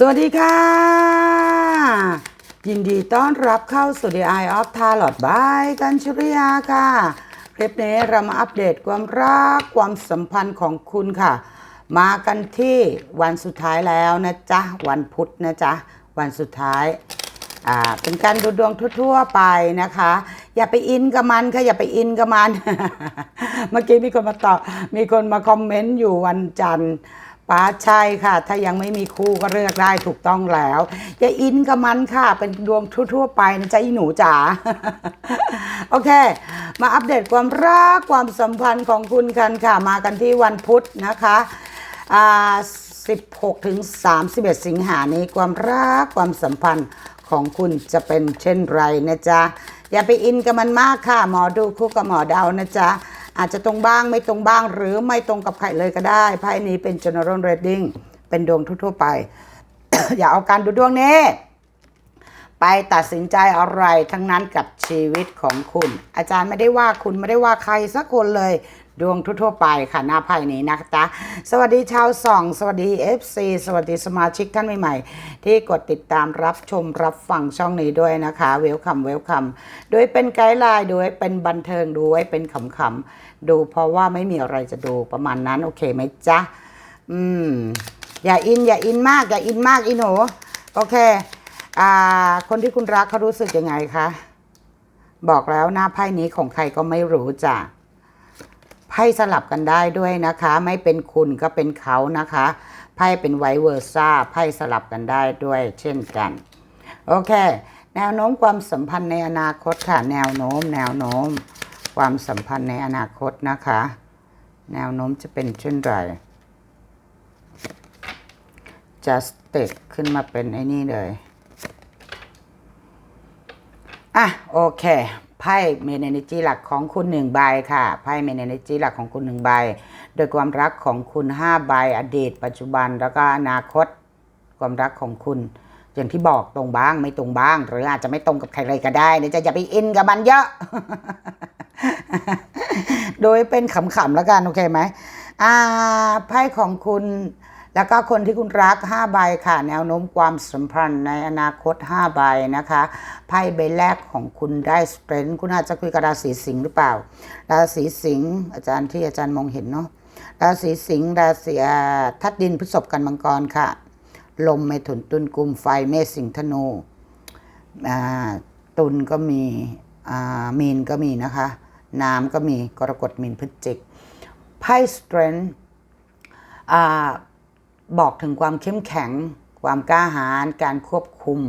สวัสดีค่ะ ยินดีต้อนรับเข้าสู่ The Eye of Tarot by กันชุริยาค่ะ คลิปนี้เรามาอัปเดตความรักความสัมพันธ์ของคุณค่ะ มากันที่วันสุดท้ายแล้วนะจ๊ะ วันพุธนะจ๊ะ วันสุดท้ายอ่าเป็นการดูดวงทั่วๆไปนะคะ อย่าไปอินกับมันค่ะอย่าไปอินกับมัน เมื่อกี้มีคนมาตอบมีคนมาคอมเมนต์อยู่วันจันทร์ ป้าใช่ค่ะ ถ้ายังไม่มีคู่ก็เลือกได้ถูกต้องแล้วอย่าอินกับมันค่ะ เป็นดวงทั่ว ๆ ไปนะจ๊ะอีหนูจ๋าโอเค มาอัปเดตความรักความสัมพันธ์ของคุณกันค่ะ มากันที่วันพุธนะคะอ่า16ถึง31 สิงหานี้ความรักความสัมพันธ์ของคุณจะเป็นเช่นไรนะจ๊ะ อย่าไปอินกับมันมากค่ะ หมอดูคู่กับหมอเดานะจ๊ะ อาจจะตรงบ้างไม่ตรงบ้าง หรือไม่ตรงกับใครเลยก็ได้ไพ่นี้เป็น general reading เป็นดวงทั่วๆไป อย่าเอาการดูดวงนี้ ไปตัดสินใจอะไรทั้งนั้นกับชีวิตของคุณ อาจารย์ไม่ได้ว่าคุณไม่ได้ว่าใครสักคนเลย ดวงทั่วๆไปค่ะหน้าไพ่นี้นะจ๊ะสวัสดีชาวส่อง สวัสดี FC สวัสดีสมาชิกท่านใหม่ๆ ที่กดติดตามรับชมรับฟังช่องนี้ด้วยนะคะเวลคัมเวลคัมโดยเป็นไกด์ไลน์โดยเป็นบันเทิงดูไว้เป็นขำๆดูเพราะว่าไม่มีอะไรจะดูประมาณนั้น โอเคไหมจ๊ะอืมอย่าอินอย่าอินมาก อย่าอินมากอีหนูโอเคอ่าคนที่คุณรักเขารู้สึกยังไงคะบอกแล้วหน้าไพ่นี้ของใครก็ไม่รู้จ้ะ ไพ่สลับกันได้ด้วยนะคะ ไม่เป็นคุณก็เป็นเขานะคะไพ่เป็นไวเวอร์ซ่าไพ่สลับกันได้ด้วยเช่นกัน โอเค แนวโน้มความสัมพันธ์ในอนาคตค่ะ แนวโน้ม แนวโน้ม ความสัมพันธ์ในอนาคตนะคะ แนวโน้มจะเป็นเช่นไร just ติดขึ้นมาเป็นไอ้นี่เลย อะ โอเค ไพ่เมนเนจีหลักของคุณหนึ่งใบค่ะไพ่เมนเนจีหลักของคุณหนึ่งใบ โดยความรักของคุณห้าใบอดีต ปัจจุบันแล้วก็อนาคต ความรักของคุณอย่างที่บอกตรงบ้างไม่ตรงบ้าง หรืออาจจะไม่ตรงกับใครเลยก็ได้นะจะอย่าไปอินกับมันเยอะ โดยเป็นขำๆแล้วกันโอเคไหมอ่าไพ่ของคุณ แล้วก็คนที่คุณรัก 5 ใบค่ะ แนวโน้มความสัมพันธ์ในอนาคต 5 ใบนะคะไพ่ใบแรกของคุณได้สเปรนคุณอาจจะคุยกับราศีสิงห์หรือเปล่า ราศีสิงห์อาจารย์ที่อาจารย์มองเห็นเนาะราศีสิงห์ราศีอ่าทัดดินพฤษภกันมังกรค่ะ ลมเมถุนตุลกุมไฟเมษสิงห์ธนูตุลก็มีมีนก็มีนะคะ น้ำก็มีกรกฎมีนพฤศจิกไพ่สเตรนอ่า บอกถึงความเข้มแข็ง ความกล้าหาญการควบคุม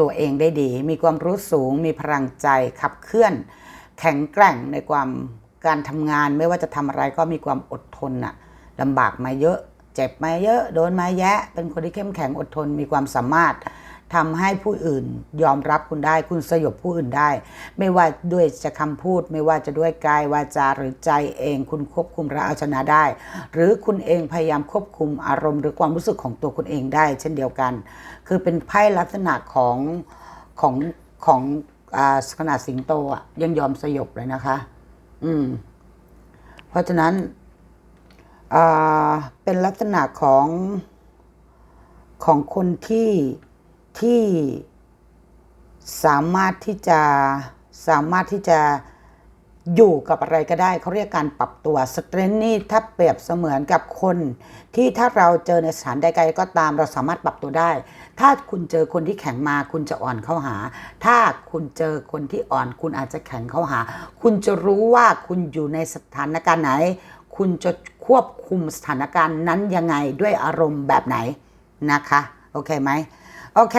ตัวเองได้ดี มีความรู้สูง มีพลังใจขับเคลื่อน แข็งแกร่งในความการทำงานไม่ว่าจะทำอะไรก็มีความอดทนน่ะลำบากมาเยอะ เจ็บมาเยอะ โดนมาแยะ เป็นคนที่เข้มแข็งอดทนมีความสามารถ ทำให้ผู้อื่นยอมรับคุณได้ คุณสยบผู้อื่นได้ ไม่ว่าด้วยจะคำพูด ไม่ว่าจะด้วยกายวาจาหรือใจเอง คุณควบคุมและเอาชนะได้ หรือคุณเองพยายามควบคุมอารมณ์หรือความรู้สึกของตัวคุณเองได้ เช่นเดียวกัน คือเป็นไพ่ลักษณะของของของอขนาดสิงโตอะยังยอมสยบเลยนะคะ อืม เพราะฉะนั้นอ่าเป็นลักษณะของของคนที่ ที่สามารถที่จะสามารถที่จะอยู่กับอะไรก็ได้ เขาเรียกการปรับตัวสเตรนนี่ถ้าเปรียบเสมือนกับคน ที่ถ้าเราเจอในสถานใดไกลก็ตามเราสามารถปรับตัวได้ ถ้าคุณเจอคนที่แข็งมาคุณจะอ่อนเข้าหา ถ้าคุณเจอคนที่อ่อน คุณอาจจะแข็งเข้าหา คุณจะรู้ว่าคุณอยู่ในสถานการณ์ไหน คุณจะควบคุมสถานการณ์นั้นยังไงด้วยอารมณ์แบบไหนนะคะ โอเคไหม โอเค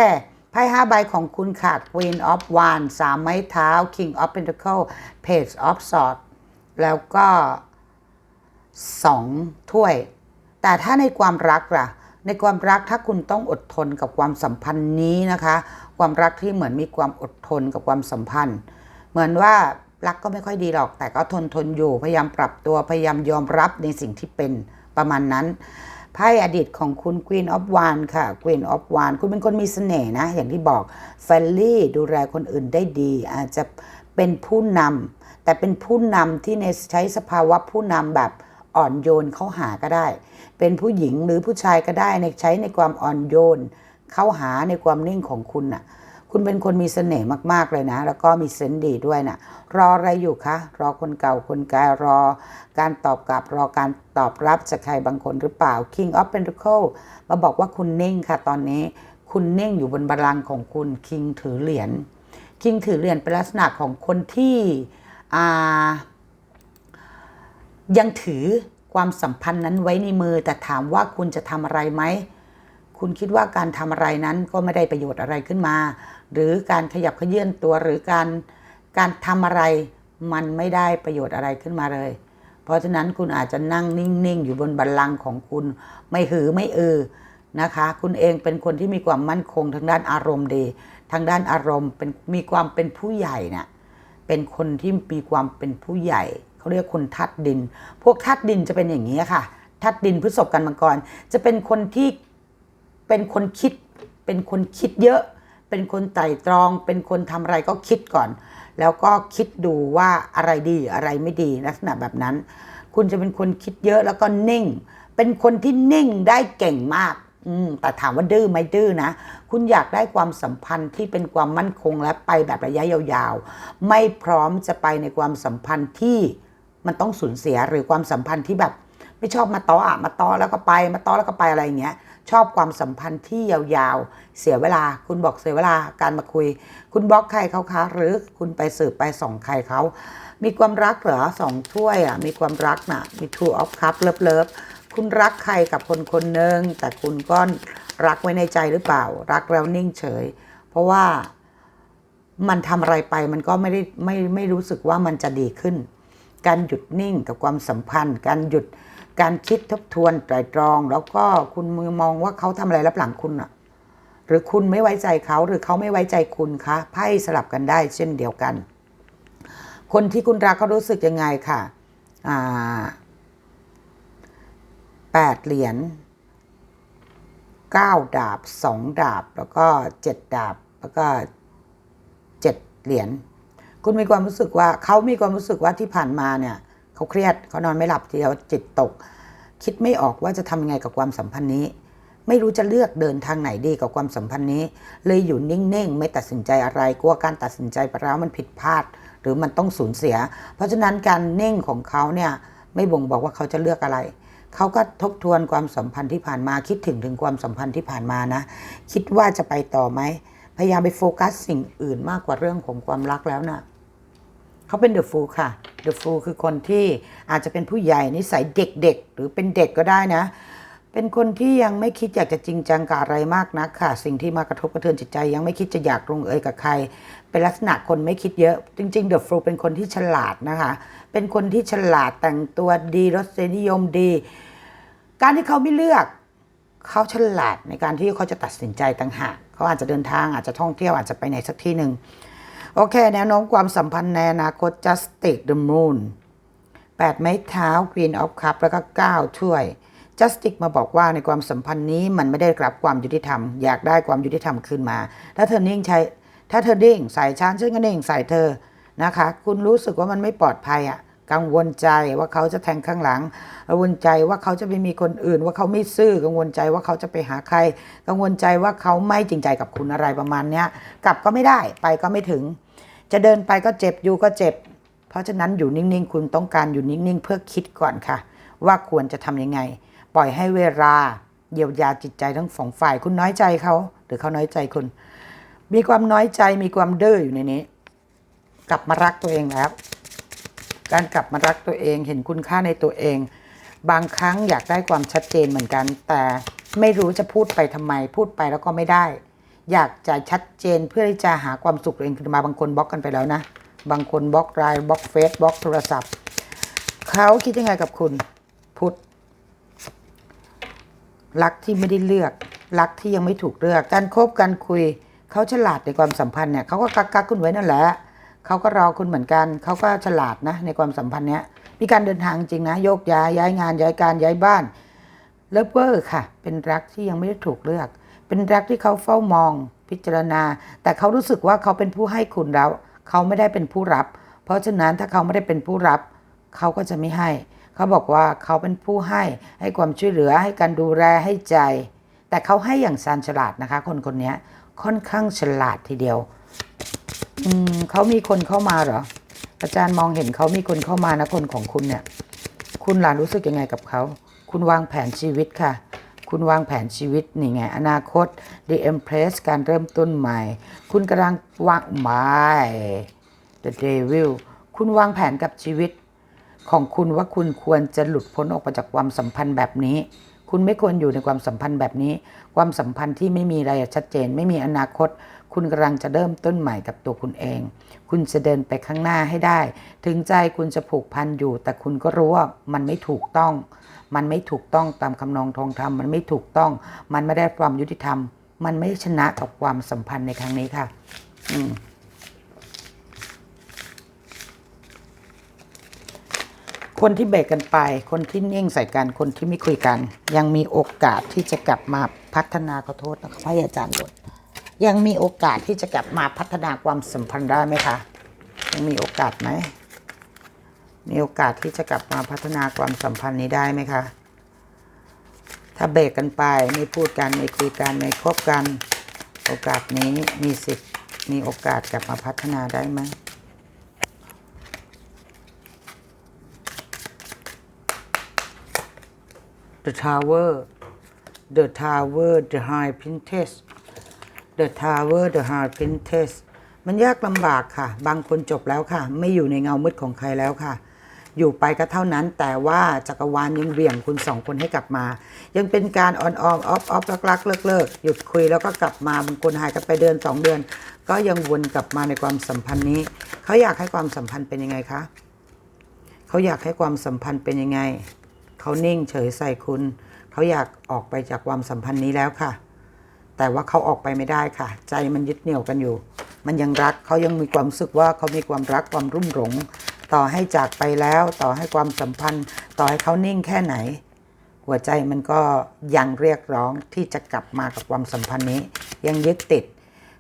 ไพ่ห้าใบของคุณค่ะ Queen of Wands สามไม้เท้า King of Pentacle Page of Swords แล้วก็สองถ้วย แต่ถ้าในความรักล่ะ ในความรักถ้าคุณต้องอดทนกับความสัมพันธ์นี้นะคะ ความรักที่เหมือนมีความอดทนกับความสัมพันธ์ เหมือนว่ารักก็ไม่ค่อยดีหรอก แต่ก็ทนทนอยู่ พยายามปรับตัว พยายามยอมรับในสิ่งที่เป็นประมาณนั้น ไพ่อดีตของคุณ Queen of w a n d ค่ะ Queen of w a n d คุณเป็นคนมีเสน่ห์นะ อย่างที่บอกเฟลลี่ดูแลคนอื่นได้ดี อาจจะเป็นผู้นำแต่เป็นผู้นำที่ในใช้สภาวะผู้นำแบบอ่อนโยนเข้าหาก็ได้ เป็นผู้หญิงหรือผู้ชายก็ได้ในใช้ในความอ่อนโยน เข้าหาในความนิ่งของคุณน่ะ คุณเป็นคนมีเสน่ห์มากๆเลยนะ แล้วก็มีเซนส์ดีด้วยนะรออะไรอยู่คะ รอคนเก่าคนแก่รอ การตอบกลับรอการตอบรับจากใครบางคนหรือเปล่า King of Pentacle มาบอกว่าคุณนิ่งค่ะตอนนี้ คุณนิ่งอยู่บนบัลลังก์ของคุณ King ถือเหรียญ King ถือเหรียญเป็นลักษณะของคนที่ยังถือความสัมพันธ์นั้นไว้ในมือ แต่ถามว่าคุณจะทำอะไรไหม คุณคิดว่าการทำอะไรนั้นก็ไม่ได้ประโยชน์อะไรขึ้นมา หรือการขยับเขยื่อนตัวหรือการการทำอะไรมันไม่ได้ประโยชน์อะไรขึ้นมาเลย เพราะฉะนั้นคุณอาจจะนั่งนิ่งๆ อยู่บนบัลลังก์ของคุณ ไม่หือไม่เออนะคะ คุณเองเป็นคนที่มีความมั่นคงทางด้านอารมณ์ดี ทางด้านอารมณ์เป็นมีความเป็นผู้ใหญ่น่ะเป็นคนที่มีความเป็นผู้ใหญ่เขาเรียกคนทัดดิน พวกทัดดินจะเป็นอย่างนี้ค่ะทัดดินพฤษภกันมังกรจะเป็นคนที่เป็นคนคิดเป็นคนคิดเยอะ เป็นคนไตร่ตรอง เป็นคนทำอะไรก็คิดก่อน แล้วก็คิดดูว่าอะไรดีอะไรไม่ดีลักษณะแบบนั้น คุณจะเป็นคนคิดเยอะแล้วก็นิ่ง เป็นคนที่นิ่งได้เก่งมากอืมแต่ถามว่าดื้อไหมดื้อนะ คุณอยากได้ความสัมพันธ์ที่เป็นความมั่นคงและไปแบบระยะยาวๆ ไม่พร้อมจะไปในความสัมพันธ์ที่มันต้องสูญเสียหรือความสัมพันธ์ที่แบบ ไม่ชอบมาต้ออะมาต้อแล้วก็ไปมาต้อแล้วก็ไปอะไรอย่างเงี้ยชอบความสัมพันธ์ที่ยาวๆ เสียเวลา คุณบอกเสียเวลาการมาคุย คุณบล็อกใครเขาคะ หรือคุณไปสืบไปส่องใครเขา มีความรักเหรอสองถ้วยอะมีความรักน่ะมี two of cup เลิฟเลิฟคุณรักใครกับคนคนหนึ่งแต่คุณก็รักไว้ในใจหรือเปล่า รักแล้วนิ่งเฉย เพราะว่ามันทำอะไรไปมันก็ไม่ได้ไม่ไม่รู้สึกว่ามันจะดีขึ้น การหยุดนิ่งกับความสัมพันธ์ การหยุด การคิดทบทวนไตรตรอง แล้วก็คุณมองว่าเขาทำอะไรรับหลังคุณอะหรือคุณไม่ไว้ใจเขาหรือเขาไม่ไว้ใจคุณคะไพ่สลับกันได้เช่นเดียวกัน คนที่คุณรักเขารู้สึกยังไงค่ะอ่าแปดเหรียญเก้าดาบสองดาบ แล้วก็เจ็ดดาบ แล้วก็เจ็ดเหรียญคุณมีความรู้สึกว่าเขามีความรู้สึกว่าที่ผ่านมาเนี่ย เขาเครียดเขานอนไม่หลับทีเดียวจิตตก คิดไม่ออกว่าจะทำยังไงกับความสัมพันธ์นี้ ไม่รู้จะเลือกเดินทางไหนดีกับความสัมพันธ์นี้ เลยอยู่นิ่งๆ ไม่ตัดสินใจอะไรกลัวการตัดสินใจไปแล้วมันผิดพลาด หรือมันต้องสูญเสีย เพราะฉะนั้นการนิ่งของเขาเนี่ยไม่บ่งบอกว่าเขาจะเลือกอะไรเขาก็ทบทวนความสัมพันธ์ที่ผ่านมาคิดถึงถึงความสัมพันธ์ที่ผ่านมานะ คิดว่าจะไปต่อไหมพยายามไปโฟกัสสิ่งอื่นมากกว่าเรื่องของความรักแล้วนะ เขาเป็นเดอะฟูลค่ะเดอะฟูลคือคนที่อาจจะเป็นผู้ใหญ่นิสัยเด็กๆ หรือเป็นเด็กก็ได้นะ เป็นคนที่ยังไม่คิดอยากจะจริงจังกับอะไรมากนักค่ะ สิ่งที่มากระทบกระเทือนจิตใจ ยังไม่คิดจะอยากลงเอยกับใคร เป็นลักษณะคนไม่คิดเยอะ จริงๆเดอะฟูลเป็นคนที่ฉลาดนะคะ เป็นคนที่ฉลาดแต่งตัวดีรสนิยมดี การที่เขาไม่เลือกเขาฉลาดในการที่เขาจะตัดสินใจต่างหากเขาอาจจะเดินทางอาจจะท่องเที่ยวอาจจะไปไหนสักที่หนึ่ง โอเค แนวโน้มความสัมพันธ์ในอนาคต just take the Moon 8 ไม้เท้า Queen of Cup แล้วก็ 9 ถ้วย Justice มาบอกว่าในความสัมพันธ์นี้มันไม่ได้รับความยุติธรรม อยากได้ความยุติธรรมขึ้นมา ถ้าเธอนิ่งใช้ ถ้าเธอนิ่งใส่ฉันฉันก็นิ่งใส่เธอนะคะ คุณรู้สึกว่ามันไม่ปลอดภัยอะ กังวลใจว่าเขาจะแทงข้างหลัง กังวลใจว่าเขาจะไปมีคนอื่น ว่าเขาไม่ซื่อ กังวลใจว่าเขาจะไปหาใคร กังวลใจว่าเขาไม่จริงใจกับคุณอะไรประมาณเนี้ย กลับก็ไม่ได้ ไปก็ไม่ถึง จะเดินไปก็เจ็บ อยู่ก็เจ็บ เพราะฉะนั้นอยู่นิ่งๆ คุณต้องการอยู่นิ่งๆ เพื่อคิดก่อนค่ะ ว่าควรจะทำยังไง ปล่อยให้เวลาเยียวยาจิตใจทั้งสองฝ่าย คุณน้อยใจเขา หรือเขาน้อยใจคุณ มีความน้อยใจ มีความเด้ออยู่ในนี้ กลับมารักตัวเองแล้ว การกลับมารักตัวเองเห็นคุณค่าในตัวเอง บางครั้งอยากได้ความชัดเจนเหมือนกัน แต่ไม่รู้จะพูดไปทำไม พูดไปแล้วก็ไม่ได้ อยากจะชัดเจนเพื่อที่จะหาความสุขตัวเองขึ้นมาบางคนบล็อกกันไปแล้วนะ บางคนบล็อกไลน์บล็อกเฟซบล็อกโทรศัพท์เขาคิดยังไงกับคุณพุทธรักที่ไม่ได้เลือกรักที่ยังไม่ถูกเลือก การคบการคุยเขาฉลาดในความสัมพันธ์เนี่ยเขาก็กักกักคุณไว้นั่นแหละ เขาก็รอคุณเหมือนกัน เขาก็ฉลาดนะในความสัมพันธ์เนี้ย มีการเดินทางจริงนะโยกย้ายย้ายงานย้ายการย้ายบ้านเลิฟเวอร์ค่ะ เป็นรักที่ยังไม่ได้ถูกเลือก เป็นรักที่เขาเฝ้ามองพิจารณา แต่เขารู้สึกว่าเขาเป็นผู้ให้คุณแล้ว เขาไม่ได้เป็นผู้รับ เพราะฉะนั้นถ้าเขาไม่ได้เป็นผู้รับ เขาก็จะไม่ให้ เขาบอกว่าเขาเป็นผู้ให้ให้ความช่วยเหลือให้การดูแลให้ใจ แต่เขาให้อย่างชาญฉลาดนะคะ คนคนนี้ค่อนข้างฉลาดทีเดียว อืมเขามีคนเข้ามาเหรอ อาจารย์มองเห็นเขามีคนเข้ามานะคนของคุณเนี่ย คุณหลานรู้สึกยังไงกับเขา คุณวางแผนชีวิตค่ะ คุณวางแผนชีวิตนี่ไง อนาคต The Empress การเริ่มต้นใหม่ คุณกำลังวางไม่ The Devil คุณวางแผนกับชีวิต ของคุณว่าคุณควรจะหลุดพ้นออกมาจากความสัมพันธ์แบบนี้คุณไม่ควรอยู่ในความสัมพันธ์แบบนี้ ความสัมพันธ์ที่ไม่มีอะไรชัดเจน ไม่มีอนาคต คุณกำลังจะเริ่มต้นใหม่กับตัวคุณเอง คุณจะเดินไปข้างหน้าให้ได้ ถึงใจคุณจะผูกพันอยู่ แต่คุณก็รู้ว่ามันไม่ถูกต้อง มันไม่ถูกต้องตามคำนองทองธรรม มันไม่ถูกต้อง มันไม่ได้ความยุติธรรม มันไม่ชนะกับความสัมพันธ์ในครั้งนี้ค่ะ อืมคนที่เบรกกันไป คนที่นิ่งใส่กัน คนที่ไม่คุยกัน ยังมีโอกาสที่จะกลับมาพัฒนาขอโทษนะครับให้อาจารย์บท ยังมีโอกาสที่จะกลับมาพัฒนาความสัมพันธ์ได้ไหมคะ ยังมีโอกาสไหม มีโอกาสที่จะกลับมาพัฒนาความสัมพันธ์นี้ได้ไหมคะ ถ้าเบรกกันไปไม่พูดกันไม่คุยกันไม่คบกัน โอกาสนี้มีสิทธิ์มีโอกาสกลับมาพัฒนาได้ไหม The Tower The Tower The High Princess The Tower The High Princess มันยากลำบากค่ะ บางคนจบแล้วค่ะ ไม่อยู่ในเงามืดของใครแล้วค่ะ อยู่ไปก็เท่านั้น แต่ว่าจักรวาลยังเหวี่ยงคุณสองคนให้กลับมา ยังเป็นการออนออมออฟออฟลักลักเลิกเลิกหยุดคุยแล้วก็กลับมาบางคนหายกันไปเดือนสองเดือน ก็ยังวนกลับมาในความสัมพันธ์นี้ เขาอยากให้ความสัมพันธ์เป็นยังไงคะเขาอยากให้ความสัมพันธ์เป็นยังไง เขานิ่งเฉยใส่คุณ เขาอยากออกไปจากความสัมพันธ์นี้แล้วค่ะ แต่ว่าเขาออกไปไม่ได้ค่ะ ใจมันยึดเหนี่ยวกันอยู่ มันยังรักเขายังมีความรู้สึกว่าเขามีความรักความรุ่มหลง ต่อให้จากไปแล้วต่อให้ความสัมพันธ์ ต่อให้เขานิ่งแค่ไหน หัวใจมันก็ยังเรียกร้องที่จะกลับมากับความสัมพันธ์นี้ ยังยึดติด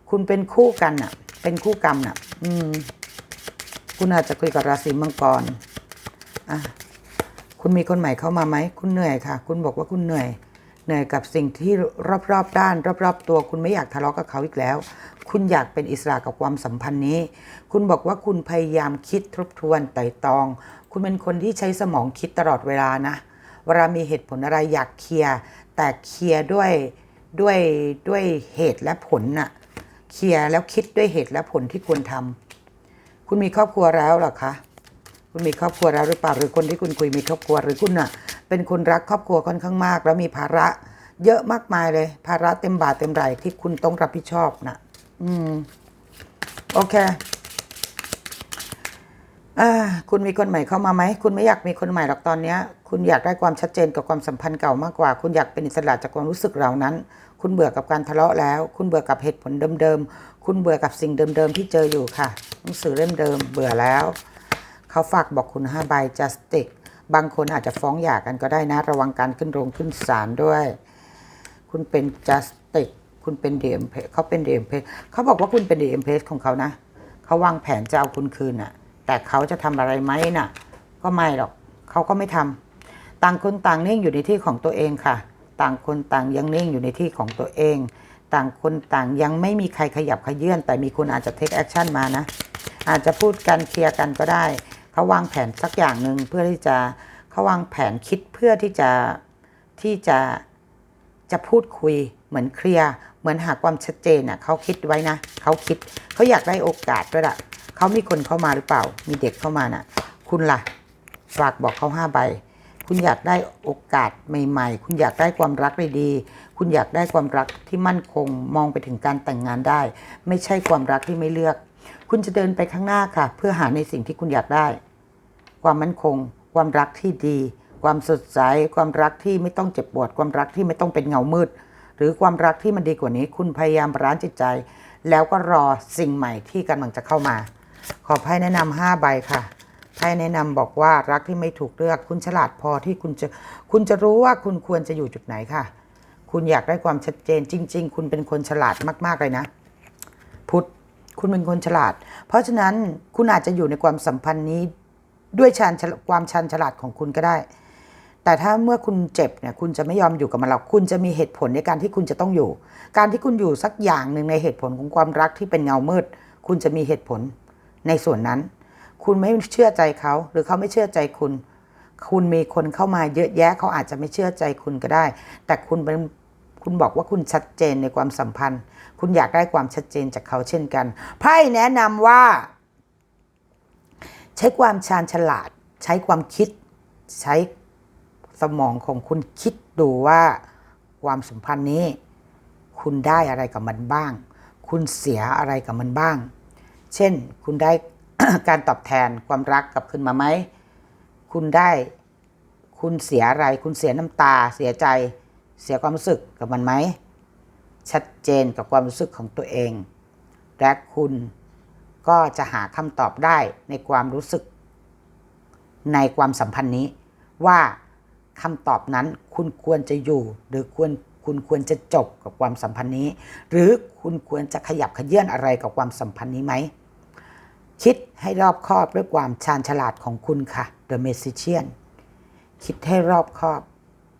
คุณเป็นคู่กันอะ เป็นคู่กรรมน่ะ อืม คุณอาจจะคุยกับราศีมังกรอะคุณมีคนใหม่เข้ามาไหมคุณเหนื่อยค่ะ คุณบอกว่าคุณเหนื่อย เหนื่อยกับสิ่งที่รอบๆด้าน รอบๆ ตัว คุณไม่อยากทะเลาะกับเขาอีกแล้ว คุณอยากเป็นอิสระกับความสัมพันธ์นี้ คุณบอกว่าคุณพยายามคิดทบทวนไต่ตอง คุณเป็นคนที่ใช้สมองคิดตลอดเวลานะเวลามีเหตุผลอะไรอยากเคลียร์แต่เคลียร์ด้วยด้วยด้วยเหตุและผลน่ะเคลียร์แล้วคิดด้วยเหตุและผลที่ควรทำคุณมีครอบครัวแล้วหรอคะ คุณมีครอบครัวแล้วหรือเปล่าหรือคนที่คุณคุยมีครอบครัวหรือคุณน่ะ เป็นคนรักครอบครัวค่อนข้างมาก แล้วมีภาระเยอะมากมายเลย ภาระเต็มบาทเต็มไหลที่คุณต้องรับผิดชอบนะอืม โอเคอคุณมีคนใหม่เข้ามาไหม คุณไม่อยากมีคนใหม่หรอกตอนเนี้ยคุณอยากได้ความชัดเจนกับความสัมพันธ์เก่ามากกว่า คุณอยากเป็นอิสระจากความรู้สึกเหล่านั้น คุณเบื่อกับการทะเลาะแล้ว คุณเบื่อกับเหตุผลเดิมๆ คุณเบื่อกับสิ่งเดิมๆที่เจออยู่ค่ะ หนังสือเล่มเดิม เบื่อแล้ว เขาฝากบอกคุณห้าใบ justice บางคนอาจจะฟ้องหย่ากันก็ได้นะ ระวังการขึ้นโรงขึ้นศาลด้วย คุณเป็น justice คุณเป็น d m p เพเขาเป็น d m p เพเขาบอกว่าคุณเป็น d m p ของเขานะเขาวางแผนจะเอาคุณคืนน่ะ แต่เขาจะทำอะไรไหมน่ะ ก็ไม่หรอกเขาก็ไม่ทำต่างคนต่างนิ่งอยู่ในที่ของตัวเองค่ะ ต่างคนต่างยังนิ่งอยู่ในที่ของตัวเอง ต่างคนต่างยังไม่มีใครขยับขยื่นแต่มีคนอาจจะ take action มานะ อาจจะพูดกันเคลียร์กันก็ได้ เขาวางแผนสักอย่างหนึ่งเพื่อที่จะเขาวางแผนคิดเพื่อที่จะที่จะจะพูดคุยเหมือนเคลียร์เหมือนหาความชัดเจนอะเขาคิดไว้นะเขาคิดเขาอยากได้โอกาสด้วยล่ะเขามีคนเข้ามาหรือเปล่า มีเด็กเข้ามาน่ะ คุณล่ะฝากบอกเขาห้าใบ คุณอยากได้โอกาสใหม่ ๆ คุณอยากได้ความรักดีๆคุณอยากได้ความรักที่มั่นคง มองไปถึงการแต่งงานได้ ไม่ใช่ความรักที่ไม่เลือก คุณจะเดินไปข้างหน้าค่ะ เพื่อหาในสิ่งที่คุณอยากได้ ความมั่นคง ความรักที่ดี ความสดใส ความรักที่ไม่ต้องเจ็บปวด ความรักที่ไม่ต้องเป็นเงามืด หรือความรักที่มันดีกว่านี้ คุณพยายามร้านจิตใจ แล้วก็รอสิ่งใหม่ที่กำลังจะเข้ามา ขอไพ่แนะนำห้าใบค่ะไพ่แนะนำบอกว่ารักที่ไม่ถูกเลือก คุณฉลาดพอที่คุณจะคุณจะรู้ว่าคุณควรจะอยู่จุดไหนค่ะ คุณอยากได้ความชัดเจนจริง ๆ คุณเป็นคนฉลาดมากๆเลยนะ คุณเป็นคนฉลาด เพราะฉะนั้นคุณอาจจะอยู่ในความสัมพันธ์นี้ ด้วยชานความชันฉลาดของคุณก็ได้ แต่ถ้าเมื่อคุณเจ็บเนี่ยคุณจะไม่ยอมอยู่กับมันหรอกคุณจะมีเหตุผลในการที่คุณจะต้องอยู่ การที่คุณอยู่สักอย่างหนึ่งในเหตุผลของความรักที่เป็นเงามืด คุณจะมีเหตุผลในส่วนนั้น คุณไม่เชื่อใจเขาหรือเขาไม่เชื่อใจคุณ คุณมีคนเข้ามาเยอะแยะเขาอาจจะไม่เชื่อใจคุณก็ได้ แต่คุณเป็น คุณบอกว่าคุณชัดเจนในความสัมพันธ์ คุณอยากได้ความชัดเจนจากเขาเช่นกันไพ่แนะนำว่า ใช้ความชาญฉลาด ใช้ความคิด ใช้สมองของคุณคิดดูว่าความสัมพันธ์นี้ คุณได้อะไรกับมันบ้าง คุณเสียอะไรกับมันบ้าง เช่นคุณได้การตอบแทนความรักกลับคืนมาไหม คุณได้ คุณเสียอะไร คุณเสียน้ำตา เสียใจ เสียความรู้สึกกับมันไหม ชัดเจนกับความรู้สึกของตัวเอง และคุณก็จะหาคำตอบได้ในความรู้สึก ในความสัมพันธ์นี้ ว่าคำตอบนั้นคุณควรจะอยู่ หรือควรคุณควรจะจบกับความสัมพันธ์นี้ หรือคุณควรจะขยับขยื่นอะไรกับความสัมพันธ์นี้ไหม คิดให้รอบคอบด้วยความชาญฉลาดของคุณค่ะ The Magician คิดให้รอบคอบ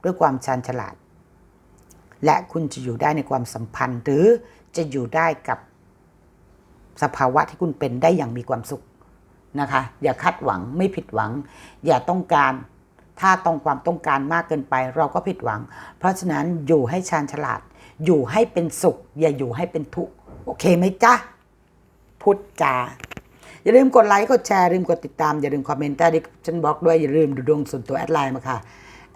ด้วยความชาญฉลาด และคุณจะอยู่ได้ในความสัมพันธ์ หรือจะอยู่ได้กับสภาวะที่คุณเป็นได้อย่างมีความสุขนะคะ อย่าคาดหวังไม่ผิดหวัง อย่าต้องการถ้าต้องความต้องการมากเกินไป เราก็ผิดหวัง เพราะฉะนั้นอยู่ให้ชาญฉลาด อยู่ให้เป็นสุข อย่าอยู่ให้เป็นทุกข์โอเคไหมจ๊ะพุทธจาอย่าลืมกดไลค์กดแชร์ลืมกดติดตามอย่าลืมคอมเมนต์ใต้ดิฉันบล็อกด้วยอย่าลืมดูดวงส่วนตัวแอดไลน์มาค่ะ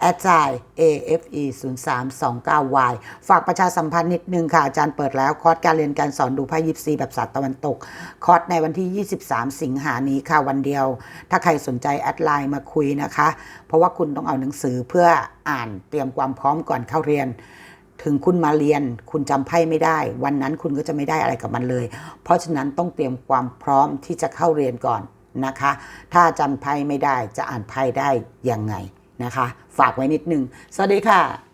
แอดไซน์ AFE 0 3 2 9 Y ฝากประชาสัมพันธ์นิดนึงค่ะ อาจารย์เปิดแล้ว คอร์สการเรียนการสอนดูไพ่ยิปซีแบบศาสตร์ตะวันตก คอร์สในวันที่ 23 สิงหานี้ค่ะวันเดียว ถ้าใครสนใจแอดไลน์มาคุยนะคะ เพราะว่าคุณต้องเอาหนังสือเพื่ออ่านเตรียมความพร้อมก่อนเข้าเรียนถึงคุณมาเรียนคุณจำไพ่ไม่ได้ วันนั้นคุณก็จะไม่ได้อะไรกับมันเลย เพราะฉะนั้นต้องเตรียมความพร้อมที่จะเข้าเรียนก่อนนะคะ ถ้าจำไพ่ไม่ได้จะอ่านไพ่ได้ยังไง นะคะ ฝากไว้นิดนึง สวัสดีค่ะ